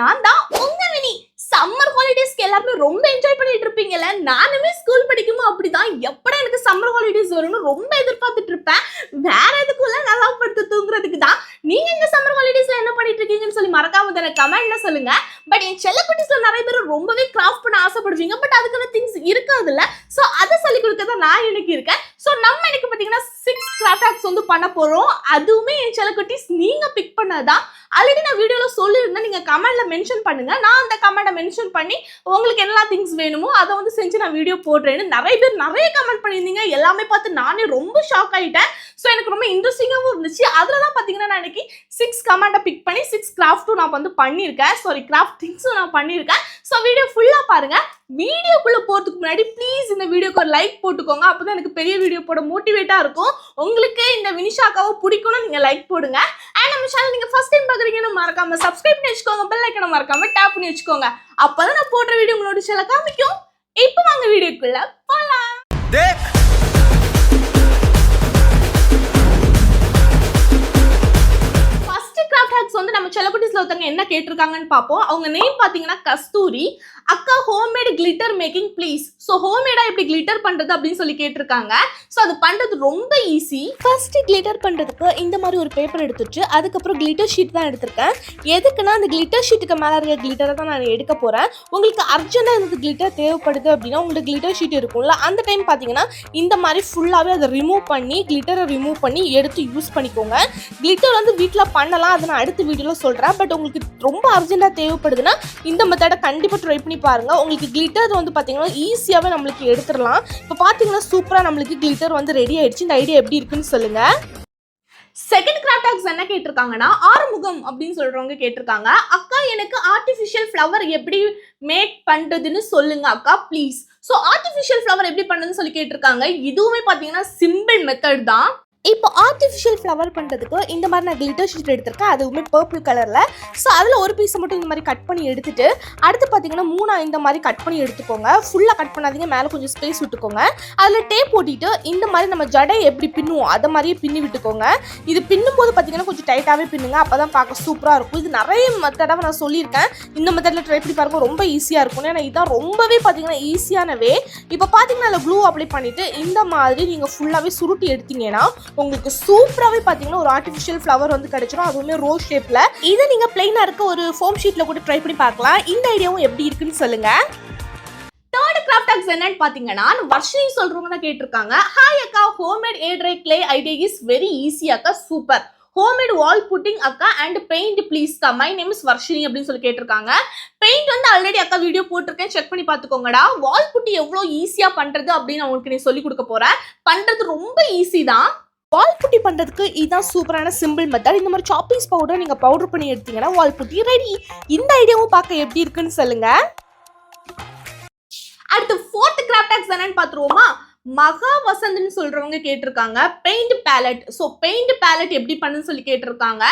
நான் தான் உங்க வினி சம்மர் ஹாலிடேஸ்க்கு எல்லாருமே ரொம்ப என்ஜாய் பண்ணிட்டு இருப்பீங்கல்ல. நானுமே ஸ்கூல் படிக்கும்போது அப்படிதான். எப்படா எனக்கு சம்மர் ஹாலிடேஸ் வரும்னு ரொம்ப எதிர்பார்த்துட்டு இருப்பேன். வேற எதுக்குள்ள நல்லா படுத்து தூங்குறதுக்கு தான். நீங்க இந்த சம்மர் ஹாலிடேஸ்ல என்ன பண்ணிட்டு இருக்கீங்கன்னு சொல்லி மறக்காம தானே கமெண்ட்ல சொல்லுங்க. பட் என் செல்லக்குட்டிஸ்ல நிறைய பேர் ரொம்பவே கிராஃப்ட் பண்ண ஆசைப்படுவீங்க. பட் அதுக்கான திங்ஸ் இருக்காதுல்ல. ஸோ அதை சொல்லி கொடுக்க தான் நான் எனக்கு இருக்கேன். ஸோ நம்ம எனக்கு பார்த்தீங்கன்னா சிக்ஸ் கிராஃப்ட் வந்து பண்ண போறோம். அதுவுமே என் செல்லக்குட்டிஸ் நீங்க பிக் பண்ணதான் ஆல்ரெடி நான் வீடியோவில் சொல்லியிருந்தேன். நீங்கள் கமெண்ட்டில் மென்ஷன் பண்ணுங்கள் நான் அந்த கமெண்ட்டை மென்ஷன் பண்ணி உங்களுக்கு எல்லா திங்ஸ் வேணுமோ அதை வந்து செஞ்சு நான் வீடியோ போடுறேன்னு நிறைய பேர் நிறைய கமெண்ட் பண்ணியிருந்தீங்க. எல்லாமே பார்த்து நானே ரொம்ப ஷாக் ஆகிட்டேன் ஸோ எனக்கு ரொம்ப இன்ட்ரெஸ்டிங்காகவும் இருந்துச்சு. அதில் தான் பார்த்தீங்கன்னா நான் இன்னைக்கு சிக்ஸ் கமெண்ட்டை பிக் பண்ணி சிக்ஸ் கிராஃப்ட்டும் நான் வந்து பண்ணியிருக்கேன். சாரி கிராஃப்ட் திங்ஸும் நான் பண்ணியிருக்கேன். ஸோ வீடியோ ஃபுல்லாக பாருங்கள் வீடியோக்குள்ளே போகிறதுக்கு முன்னாடி ப்ளீஸ் இந்த வீடியோக்கு ஒரு லைக் போட்டுக்கோங்க. அப்போ தான் எனக்கு பெரிய வீடியோ போட மோட்டிவேட்டாக இருக்கும். உங்களுக்கு இந்த வினிஷாக்காவை பிடிக்கும்னு நீங்கள் லைக் போடுங்க. அண்ட் நம்ம சேனல் நீங்கள் ஃபர்ஸ்ட் டைம் பார்க்குறீங்கன்னு மறக்காம சப்ஸ்கிரைப் பண்ணி வச்சுக்கோங்க பெல் ஐக்கனை மறக்காம டேப் பண்ணி வச்சுக்கோங்க. அப்போ தான் நான் போடுற வீடியோ உங்களோட சேனல் காமிக்கும். இப்போ வாங்க வீடியோக்குள்ள போகலாம் ஃபர்ஸ்ட் கிராஃப்ட் ஹேக்ஸ் வந்து நம்ம செல்லக்குட்டிஸ்ல ஒருத்தவங்க என்ன கேட்டிருக்காங்கன்னு பார்ப்போம். அவங்க நேம் பார்த்தீங்கன்னா கஸ்தூரி. அக்கா homemade glitter making please so ஹோம்மேடாக எப்படி கிளிட்டர் பண்ணுறது அப்படின்னு சொல்லி கேட்டிருக்காங்க. ஸோ அது பண்ணுறது ரொம்ப ஈஸி ஃபர்ஸ்ட் கிளிட்டர் பண்ணுறதுக்கு இந்த மாதிரி ஒரு பேப்பர் எடுத்துட்டு அதுக்கப்புறம் கிளிட்டர் ஷீட் தான் எடுத்திருக்கேன். எதுக்குன்னா அந்த கிளிட்டர் ஷீட்டுக்கு மேலே இருக்க கிளிட்டரை தான் நான் எடுக்க போகிறேன் உங்களுக்கு அர்ஜென்ட்டாக இந்த கிளிட்டர் தேவைப்படுது அப்படின்னா உங்களுக்கு கிளிட்டர் ஷீட் இருக்கும்ல அந்த டைம் பார்த்தீங்கன்னா இந்த மாதிரி ஃபுல்லாகவே அதை ரிமூவ் பண்ணி கிளிட்டரை ரிமூவ் பண்ணி எடுத்து யூஸ் பண்ணிக்கோங்க. கிளிட்டர் வந்து வீட்டில் பண்ணலாம் அதை நான் அடுத்த வீடியோவில் சொல்கிறேன் பட் உங்களுக்கு ரொம்ப அர்ஜென்ட்டாக தேவைப்படுதுன்னா இந்த மெத்தடை கண்டிப்பாக ட்ரை பண்ணி பாருங்கள் உங்களுக்கு கிளிட்டர் வந்து பார்த்தீங்கன்னா ஈஸியாகவே நம்மளுக்கு எடுத்துடலாம். இப்போ பார்த்தீங்கன்னா சூப்பராக நம்மளுக்கு கிளிட்டர் வந்து ரெடி ஆயிடுச்சு. இந்த ஐடியா எப்படி இருக்குன்னு சொல்லுங்கள் செகண்ட் கிராஃப்டாக்ஸ் என்ன கேட்டிருக்காங்கன்னா ஆறுமுகம் அப்படின்னு சொல்றவங்க கேட்டிருக்காங்க. அக்கா எனக்கு ஆர்டிஃபிஷியல் ஃப்ளவர் எப்படி மேக் பண்றதுன்னு சொல்லுங்க அக்கா ப்ளீஸ் ஸோ ஆர்டிஃபிஷியல் ஃப்ளவர் எப்படி பண்ணுறதுன்னு சொல்லி கேட்டிருக்காங்க. இதுவுமே பார்த்தீங்கன்னா சிம்பிள் மெத்தட் தான். இப்போ ஆர்டிஃபிஷியல் ஃப்ளவர் பண்ணுறதுக்கு இந்த மாதிரி நான் கில்டர் ஷீட் எடுத்திருக்கேன். அதுவுமே பர்பிள் கலரில் ஸோ அதில் ஒரு பீஸை மட்டும் இந்த மாதிரி கட் பண்ணி எடுத்துட்டு அடுத்து பார்த்தீங்கன்னா மூணாக இந்த மாதிரி கட் பண்ணி எடுத்துக்கோங்க. ஃபுல்லாக கட் பண்ணாதீங்க மேலே கொஞ்சம் ஸ்பேஸ் விட்டுக்கோங்க. அதில் டேப் ஓட்டிட்டு இந்த மாதிரி நம்ம ஜடை எப்படி பின்னுவோம் அதை மாதிரியே பின்னி விட்டுக்கோங்க. இது பின்னும் போது பார்த்தீங்கன்னா கொஞ்சம் டைட்டாகவே பின்னுங்க. அப்போ தான் பார்க்க சூப்பராக இருக்கும். இது நிறைய மெத்தடாக நான் சொல்லியிருக்கேன். இந்த மெத்தடில் ட்ரை பண்ணி பாருங்க ரொம்ப ஈஸியாக இருக்கும். ஏன்னா இதான் ரொம்பவே பார்த்தீங்கன்னா ஈஸியான வே இப்போ பார்த்தீங்கன்னா அதில் க்ளூ அப்ளை பண்ணிவிட்டு இந்த மாதிரி நீங்கள் ஃபுல்லாகவே சுருட்டி எடுத்தீங்கன்னா உங்களுக்கு சூப்பராகவே பார்த்தீங்கன்னா ஒரு ஆர்டிஃபிஷியல் ஃப்ளவர் வந்து கிடைச்சிடும் அதுவுமே ரோஸ் ஷேப்பில் இதை நீங்கள் பிளெயினாக இருக்க ஒரு ஃபோம் ஷீட்டில் கூட ட்ரை பண்ணி பார்க்கலாம். இந்த ஐடியாவும் எப்படி இருக்குன்னு சொல்லுங்கள் தேர்ட் கிராஃப்ட் ஹேக்ஸ் என்னன்னு பாத்தீங்கன்னா வர்ஷினி சொல்றவங்க தான் கேட்டிருக்காங்க. ஹாய் அக்கா homemade air dry clay idea is very easy அக்கா சூப்பர் ஹோம்மேட் வால் புட்டிங் அக்கா அண்ட் பெயிண்ட் ப்ளீஸ்க்கா மை நேம் இஸ் வர்ஷினி அப்படின்னு சொல்லி கேட்டிருக்காங்க. பெயிண்ட் வந்து ஆல்ரெடி அக்கா வீடியோ போட்டிருக்கேன். செக் பண்ணி பார்த்துக்கோங்கடா. வால் புட்டி எவ்வளோ ஈஸியாக பண்ணுறது அப்படின்னு உங்களுக்கு நீ சொல்லி கொடுக்க போகிறேன் பண்ணுறது ரொம்ப ஈஸி தான். வால் புட்டி பண்ணுறதுக்கு இதுதான் சூப்பரான சிம்பிள் மெத்தட் இந்த மாதிரி சாப்பிங்ஸ் பவுடர் நீங்கள் பவுடர் பண்ணி எடுத்தீங்கன்னா வால் புட்டி ரெடி இந்த ஐடியாவும் பார்க்க எப்படி இருக்குன்னு சொல்லுங்கள் அடுத்து ஃபோர்த் கிராஃப்ட் என்னன்னு பார்த்துருவோமா? மகா வசந்த்னு சொல்றவங்க கேட்டிருக்காங்க. Paint palette so paint palette எப்படி பண்ணுன்னு சொல்லி கேட்டிருக்காங்க.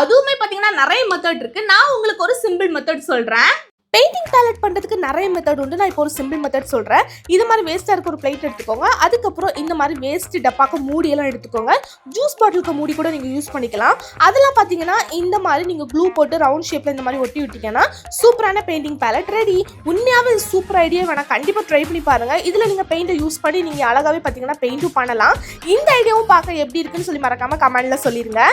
அதுவுமே பார்த்தீங்கன்னா நிறைய மெத்தட் இருக்கு. நான் உங்களுக்கு ஒரு சிம்பிள் மெத்தட் சொல்றேன். பெயிண்டிங் பேலட் பண்ணுறதுக்கு நிறைய மெத்தட் உண்டு. நான் இப்போ ஒரு சிம்பிள் மெத்தட் சொல்கிறேன் இது மாதிரி வேஸ்ட்டாக இருக்க ஒரு பிளேட் எடுத்துக்கோங்க. அதுக்கப்புறம் இந்த மாதிரி வேஸ்ட் டப்பாக்கு மூடியெல்லாம் எடுத்துக்கோங்க. ஜூஸ் பாட்டிலுக்கு மூடி கூட நீங்கள் யூஸ் பண்ணிக்கலாம். அதெல்லாம் பார்த்தீங்கன்னா இந்த மாதிரி நீங்கள் க்ளூ போட்டு ரவுண்ட் ஷேப்பில் இந்த மாதிரி ஒட்டி விட்டீங்கன்னா சூப்பரான பெயிண்டிங் பேலட் ரெடி உண்மையாகவே சூப்பர் ஐடியா வேணால் கண்டிப்பாக ட்ரை பண்ணி பாருங்கள் இதில் நீங்கள் பெயிண்ட்டை யூஸ் பண்ணி நீங்கள் அழகாகவே பார்த்தீங்கன்னா பெயிண்ட்டும் பண்ணலாம். இந்த ஐடியாவும் பார்க்க எப்படி இருக்குன்னு சொல்லி மறக்காமல் கமெண்ட்டில் சொல்லிடுங்க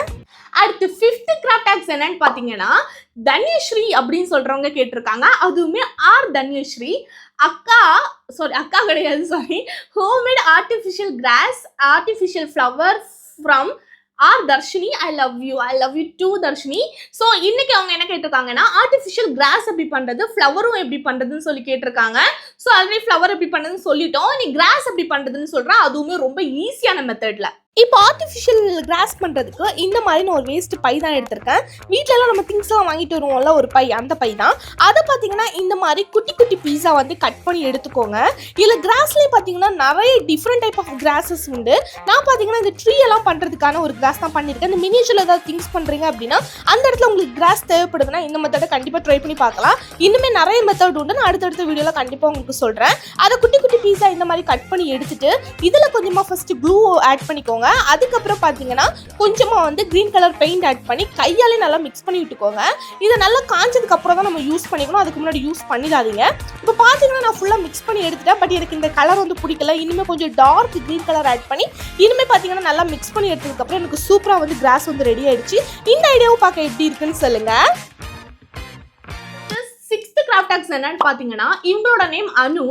அடுத்து ஃபிஃப்த் கிராஃப்ட் ஆக்ஸ் என்னன்னு பார்த்தீங்கன்னா தன்யஸ்ரீ அப்படின்னு சொல்கிறவங்க கேட்டிருக்காங்க. அதுவுமே ஆர் தன்யஸ்ரீ. அக்கா சாரி அக்கா கிடையாது sorry homemade artificial grass artificial flower from R Darshini. I love you I love you too Darshini. So இன்னைக்கு அவங்க என்ன கேட்டிருக்காங்கன்னா ஆர்டிஃபிஷியல் கிராஸ் எப்படி பண்ணுறது ஃப்ளவரும் எப்படி பண்ணுறதுன்னு சொல்லி கேட்டிருக்காங்க. ஸோ ஆல்ரெடி ஃப்ளவர் எப்படி பண்ணுறதுன்னு சொல்லிட்டோம். நீ கிராஸ் எப்படி பண்ணுறதுன்னு சொல்கிறேன் அதுவுமே ரொம்ப ஈஸியான மெத்தடில் இப்போ ஆர்டிஃபிஷியல் கிராஸ் பண்ணுறதுக்கு இந்த மாதிரி நான் ஒரு வேஸ்ட் பை தான் எடுத்திருக்கேன். வீட்டிலலாம் நம்ம திங்ஸ்லாம் வாங்கிட்டு வருவோம்ல ஒரு பை அந்த பை தான். அதை பார்த்தீங்கன்னா இந்த மாதிரி குட்டி குட்டி பீஸா வந்து கட் பண்ணி எடுத்துக்கோங்க. இதில் கிராஸ்லேயே பார்த்தீங்கன்னா நிறைய டிஃப்ரெண்ட் டைப் ஆஃப் கிராஸஸ் உண்டு. நான் பார்த்தீங்கன்னா இந்த ட்ரீ எல்லாம் பண்ணுறதுக்கான ஒரு கிராஸ் தான் பண்ணியிருக்கேன். இந்த மினியேச்சரில் ஏதாவது திங்ஸ் பண்ணுறீங்க அப்படின்னா அந்த இடத்துல உங்களுக்கு கிராஸ் தேவைப்படுதுன்னா இந்த மெத்தடை கண்டிப்பாக ட்ரை பண்ணி பார்க்கலாம். இன்னுமே நிறைய மெத்தட் உண்டு. நான் அடுத்தடுத்த வீடியோவில் கண்டிப்பாக உங்களுக்கு சொல்கிறேன் அதை குட்டி குட்டி பீஸா இந்த மாதிரி கட் பண்ணி எடுத்துட்டு இதில் கொஞ்சமாக ஃபஸ்ட்டு க்ளூ ஆட் பண்ணிக்கோங்க. விட்டுக்கோங்க அதுக்கப்புறம் பார்த்தீங்கன்னா கொஞ்சமாக வந்து க்ரீன் கலர் பெயிண்ட் ஆட் பண்ணி கையாலே நல்லா மிக்ஸ் பண்ணி விட்டுக்கோங்க. இதை நல்லா காஞ்சதுக்கு அப்புறம் தான் நம்ம யூஸ் பண்ணிக்கணும். அதுக்கு முன்னாடி யூஸ் பண்ணிடாதீங்க. இப்போ பார்த்தீங்கன்னா நான் ஃபுல்லாக மிக்ஸ் பண்ணி எடுத்துட்டேன். பட் எனக்கு இந்த கலர் வந்து பிடிக்கல. இனிமேல் கொஞ்சம் டார்க் க்ரீன் கலர் ஆட் பண்ணி இனிமேல் பார்த்தீங்கன்னா நல்லா மிக்ஸ் பண்ணி எடுத்ததுக்கப்புறம் எனக்கு சூப்பராக வந்து கிராஸ் வந்து ரெடி ஆயிடுச்சு. இந்த ஐடியாவும் பார்க்க எப்படி இருக்குன்னு சொல்லுங்கள் சிக்ஸ்த் கிராஃப்ட் டாக்ஸ் என்னன்னு பார்த்தீங்கன்னா இவங்களோட நேம் அனு.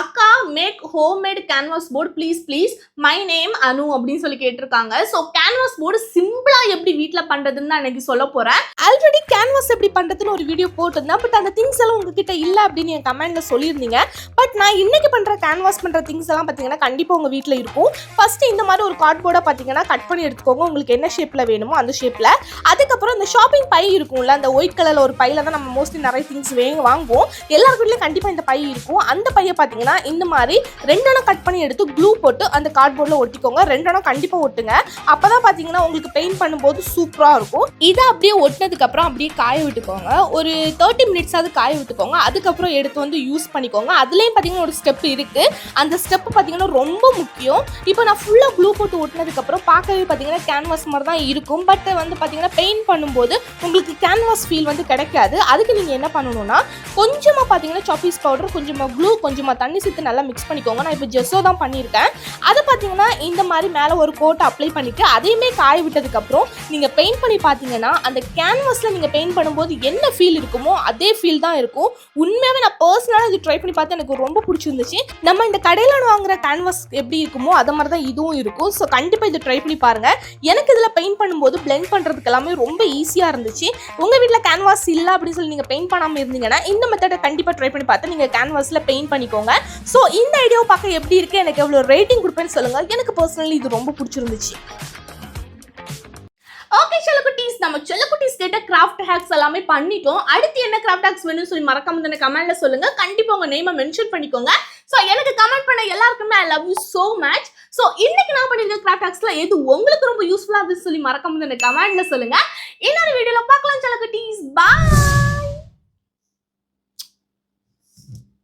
அக்கா make homemade canvas board please please my name Anu அப்படின்னு சொல்லி கேட்டிருக்காங்க. ஸோ கேன்வாஸ் போர்டு சிம்பிளாக எப்படி வீட்டில் பண்ணுறதுன்னு தான் எனக்கு சொல்ல போகிறேன் ஆல்ரெடி கேன்வாஸ் எப்படி பண்ணுறதுன்னு ஒரு வீடியோ போட்டிருந்தேன். பட் அந்த திங்ஸ் எல்லாம் உங்ககிட்ட இல்லை அப்படின்னு என் கமெண்ட்டில் சொல்லியிருந்தீங்க. பட் நான் இன்னைக்கு பண்ணுற கேன்வாஸ் பண்ணுற திங்ஸ் எல்லாம் பார்த்தீங்கன்னா கண்டிப்பாக உங்கள் வீட்டில் இருக்கும். ஃபஸ்ட்டு இந்த மாதிரி ஒரு கார்ட்போர்டை பார்த்தீங்கன்னா கட் பண்ணி எடுத்துக்கோங்க. உங்களுக்கு என்ன ஷேப்பில் வேணுமோ அந்த ஷேப்பில் அதுக்கப்புறம் இந்த ஷாப்பிங் பை இருக்கும்ல அந்த ஒயிட் கலரில் ஒரு பையில் தான் நம்ம மோஸ்ட்லி நிறைய திங்ஸ் வேங்க வாங்குவோம். எல்லார் வீட்லேயும் கண்டிப்பாக இந்த பை இருக்கும். அந்த பையை பார்த்தீங்கன்னா இந்த மாதிரி ரெண்டெண்ணம் கட் பண்ணி எடுத்து க்ளூ போட்டு அந்த கார்ட்போர்டில் ஒட்டிக்கோங்க. ரெண்டெண்ணம் கண்டிப்பாக ஒட்டுங்க. அப்பதான் பார்த்தீங்கன்னா உங்களுக்கு பெயிண்ட் பண்ணும்போது சூப்பராக இருக்கும். இதை அப்படியே ஒட்டினதுக்கு அப்புறம் அப்படியே காய விட்டுக்கோங்க. ஒரு தேர்ட்டி மினிட்ஸாவது காய விட்டுக்கோங்க. அதுக்கப்புறம் எடுத்து வந்து யூஸ் பண்ணிக்கோங்க. அதுலேயும் பார்த்தீங்கன்னா ஒரு ஸ்டெப் இருக்குது அந்த ஸ்டெப் பார்த்தீங்கன்னா ரொம்ப முக்கியம். இப்போ நான் ஃபுல்லாக க்ளூ போட்டு ஒட்டினதுக்கப்புறம் பார்க்கவே பார்த்தீங்கன்னா கேன்வாஸ் மாதிரி தான் இருக்கும். பட் வந்து பார்த்தீங்கன்னா பெயிண்ட் பண்ணும்போது உங்களுக்கு கேன்வாஸ் ஃபீல் வந்து கிடைக்காது. அதுக்கு நீங்கள் என்ன பண்ணணும்னா கொஞ்சமாக பார்த்தீங்கன்னா சாப்பீஸ் பவுடர் கொஞ்சமாக க்ளூ கொஞ்சமாக தண்ணி சேர்த்து நல்லா மிக்ஸ் பண்ணிக்கோங்க. நான் இப்போ ஜெஸ்ஸோ தான் பண்ணியிருக்கேன். அதை பார்த்தீங்கன்னா இந்த மாதிரி மேலே ஒரு கோட்டை அப்ளை பண்ணிவிட்டு அதையுமே காய விட்டதுக்கப்புறம் நீங்கள் பெயிண்ட் பண்ணி பார்த்தீங்கன்னா அந்த கேன்வாஸில் நீங்கள் பெயிண்ட் பண்ணும்போது என்ன ஃபீல் இருக்குமோ அதே ஃபீல் தான் இருக்கும். உண்மையாகவே நான் பர்சனலாக இது ட்ரை பண்ணி பார்த்து எனக்கு ரொம்ப பிடிச்சிருந்துச்சு. நம்ம இந்த கடையில் வாங்குற கேன்வாஸ் எப்படி இருக்குமோ அதை மாதிரி தான் இதுவும் இருக்கும். ஸோ கண்டிப்பாக இதை ட்ரை பண்ணி பாருங்கள் எனக்கு இதில் பெயிண்ட் பண்ணும்போது பிளெண்ட் பண்ணுறதுக்கு எல்லாமே ரொம்ப ஈஸியாக இருந்துச்சு. உங்கள் வீட்டில் கேன்வாஸ் இல்லை அப்படின்னு சொல்லி நீங்கள் பெயிண்ட் பண்ணாமல் இருந்தீங்கன்னா இந்த மெத்தடை கண்டிப்பாக ட்ரை பண்ணி பார்த்து நீங்கள் கேன்வாஸில் பெயிண்ட் பண்ணிக்கோங்க. ஸோ இந்த ஐடியாவை பார்க்க எப்படி இருக்குது எனக்கு எவ்வளோ ரேட்டிங் கொடுப்பேன்னு சொல்லுங்க. எனக்கு பர்சனலி இது ரொம்ப பிடிச்சிருந்துச்சு. ஓகே செல்லக்குட்டீஸ். நம்ம செல்லக்குட்டீஸ் கிட்ட கிராஃப்ட் ஹேக்ஸ் எல்லாமே பண்ணிட்டோம். அடுத்து என்ன கிராஃப்ட் ஹேக்ஸ் வேணும்னு சொல்லி மறக்காம தானே கமெண்ட்ல சொல்லுங்க. கண்டிப்பா உங்க நேமை மென்ஷன் பண்ணிக்கோங்க. ஸோ எனக்கு கமெண்ட் பண்ண எல்லாருக்குமே I love you so much so இன்னைக்கு நான் பண்ணிருக்க கிராஃப்ட் ஹேக்ஸ்ல எது உங்களுக்கு ரொம்ப யூஸ்ஃபுல்லா இருந்துச்சு சொல்லி மறக்காம தானே கமெண்ட்ல சொல்லுங்க. இன்னொரு வீடியோல பார்க்கலாம் செல்லக்குட்டீஸ். பாய்